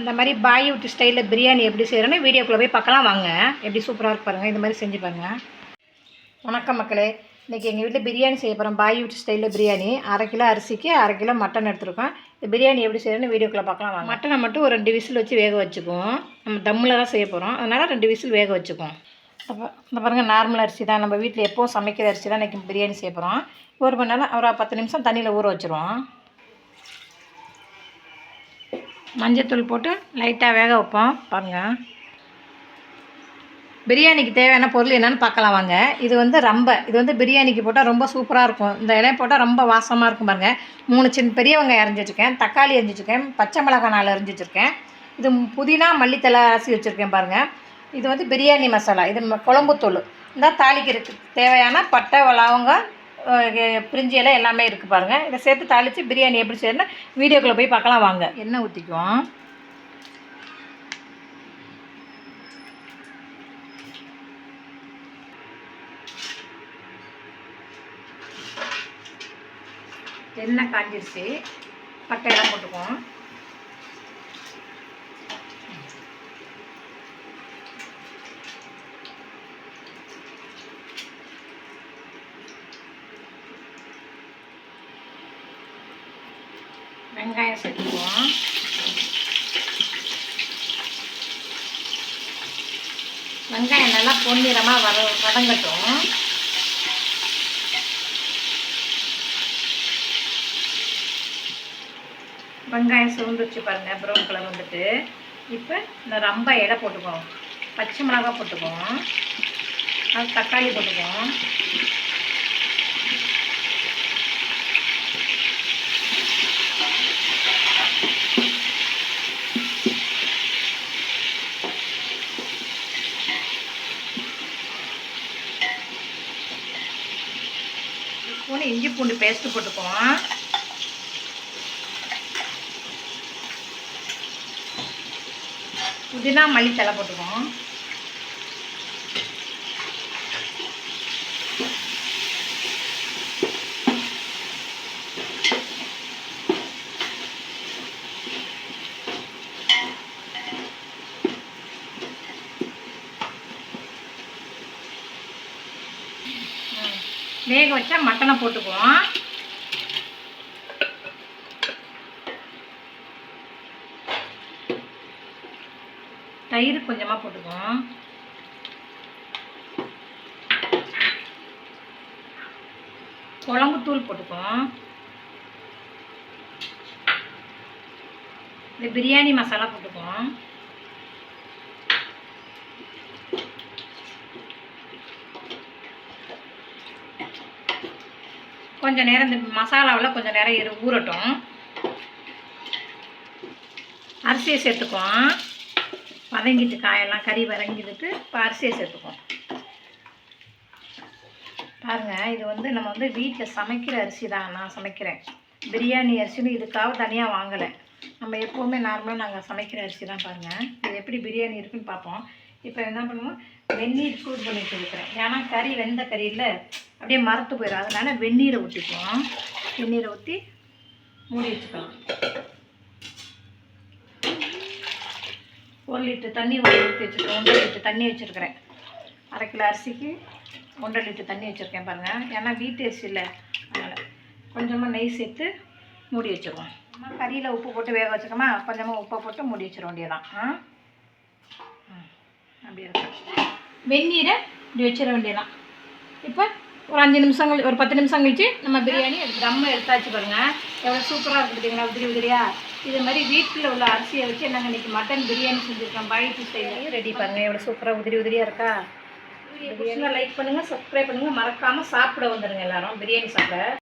இந்த மாதிரி பாய் விட்டு ஸ்டைலில் பிரியாணி எப்படி செய்கிறேன்னு வீடியோக்குள்ளே போய் பார்க்கலாம் வாங்க. எப்படி சூப்பராக இருக்கு பாருங்கள் இந்த மாதிரி செஞ்சு பாருங்கள் வணக்கம் மக்களே. இன்றைக்கி எங்கள் வீட்டில் பிரியாணி செய்ய போகிறோம். பாய் விட்டு ஸ்டைலில் பிரியாணி. அரை கிலோ அரிசிக்கு அரை கிலோ மட்டன் எடுத்துருக்கோம். இந்த பிரியாணி எப்படி செய்யணும்னு வீடியோக்குள்ளே பார்க்கலாம் வாங்க. மட்டனை மட்டும் ஒரு ரெண்டு விசில் வச்சு வேக வச்சுக்குவோம். நம்ம தம்மில் தான் செய்ய போகிறோம். அதனால் ரெண்டு விசில் வேக வச்சுக்குவோம். அப்போ இந்த பாருங்கள் நார்மல் அரிசி தான். நம்ம வீட்டில் எப்போவும் சமைக்கிற அரிசி தான் இன்றைக்கி பிரியாணி செய்ய போகிறோம். ஒரு மணி நேரம் ஒரு பத்து நிமிஷம் தண்ணியில் ஊற வச்சுருவோம். மஞ்சத்தூள் போட்டு லைட்டாக வேக வைப்போம். பாருங்கள் பிரியாணிக்கு தேவையான பொருள் என்னென்னு பார்க்கலாம் வாங்க. இது வந்து ரொம்ப. இது வந்து பிரியாணிக்கு போட்டால் ரொம்ப சூப்பராக இருக்கும். இந்த இலையை போட்டால் ரொம்ப வாசமாக இருக்கும் பாருங்கள் மூணு சின்ன பெரிய வெங்காயம் அரிஞ்சு வச்சுருக்கேன். தக்காளி அரிஞ்சு வச்சுருக்கேன். பச்சை மிளகாய் நாலு அரிஞ்சு வச்சுருக்கேன். இது புதினா மல்லித்தலை அரிசி வச்சுருக்கேன் பாருங்கள் இது வந்து பிரியாணி மசாலா. இது ம- குழம்புத்தூள். இந்த தாளிக்கிறதுக்கு தேவையான பட்டை லவங்கம் பிரிஞ்சி இலை எல்லாமே இருக்குது பாருங்கள் இதை சேர்த்து தாளித்து பிரியாணி எப்படி செய்யணும்னா வீடியோக்குள்ளே போய் பார்க்கலாம் வாங்க. எண்ணெய் ஊற்றிக்குவோம் எண்ணெய் காஞ்சிருச்சு. பட்டையெல்லாம் போட்டுக்குவோம். வெங்காயம் சேர்த்துக்குவோம் வெங்காயம் நல்லா பொன்னிறமாக வர வதங்கட்டும். வெங்காயம் சுருந்துச்சு பாருங்கள் ப்ரௌன் கலர் வந்துட்டு. இப்போ இந்த ரொம்ப எடை போட்டுக்குவோம். பச்சை மிளகாய் போட்டுக்குவோம். அது தக்காளி போட்டுக்குவோம். ஸ்பூன் இஞ்சி பூண்டு பேஸ்ட்டு போட்டுக்குவோம் புதினா மல்லித்தலை போட்டுக்குவோம் ம். வேக வச்சா மட்டனை போட்டுக்குவோம். தயிர் கொஞ்சமாக போட்டுக்குவோம். குழம்புத்தூள் போட்டுக்குவோம். இந்த பிரியாணி மசாலா போட்டுக்குவோம். கொஞ்சம் நேரம் இந்த மசாலாவில் கொஞ்சம் நேரம் இரு ஊறட்டும். அரிசியை சேர்த்துக்குவோம். வதங்கிட்டு காயெல்லாம் கறி வதங்கிட்டு இப்போ அரிசியை சேர்த்துக்குவோம். பாருங்கள் இது வந்து நம்ம வந்து வீட்டில் சமைக்கிற அரிசி தான் நான் சமைக்கிறேன். பிரியாணி அரிசின்னு இதுக்காக தனியாக வாங்கலை. நம்ம எப்போவுமே நார்மலாக நாங்கள் சமைக்கிற அரிசி தான் பாருங்கள் இது எப்படி பிரியாணி இருக்குன்னு பார்ப்போம். இப்போ என்ன பண்ணுவோம்? வெந்நீர் சூடு பண்ணிட்டு இருக்கிறேன் ஏன்னா கறி வெந்த கறியில் அப்படியே மரத்து போயிடும். அதனால வெந்நீரை ஊற்றிக்குவோம் வெந்நீரை ஊற்றி மூடி வச்சுக்கலாம். ஒரு லிட்டர் தண்ணி ஊற்றி வச்சுருக்கேன் ஒன்றரை லிட்டர் தண்ணி வச்சுருக்கிறேன். அரை கிலோ அரிசிக்கு ஒன்றரை லிட்டர் தண்ணி வச்சுருக்கேன் பாருங்கள் ஏன்னா வீட்டு அரிசி இல்லை. அதனால் கொஞ்சமாக நெய் சேர்த்து மூடி வச்சுருவோம் கறியில் உப்பு போட்டு வேக வச்சுக்கோமா கொஞ்சமாக உப்பை போட்டு மூடி வச்சிட வேண்டியதான் ஆ? அப்படி இருக்கும் வெந்நீரை இப்படி வச்சிட வேண்டியதான் இப்போ ஒரு அஞ்சு நிமிஷம் கழி- ஒரு பத்து நிமிஷம் கழிச்சு நம்ம பிரியாணி எடுத்து தம்ம எடுத்தாச்சு பாருங்கள் எவ்வளோ சூப்பராக இருக்குது பார்த்தீங்களா உதிரி உதிரியா இது மாதிரி வீட்டில் உள்ள அரிசியை வச்சு நாங்கள் இன்னைக்கு மட்டன் பிரியாணி செஞ்சுருக்கோம். பாய்க்கு ஸ்டைலையும் ரெடி பாருங்கள் எவ்வளோ சூப்பராக உதிரி உதிரியாக இருக்கா? லைக் பண்ணுங்கள் சப்ஸ்கிரைப் பண்ணுங்கள் மறக்காமல் சாப்பிட வந்துடுங்க எல்லாரும். பிரியாணி சாப்பிட.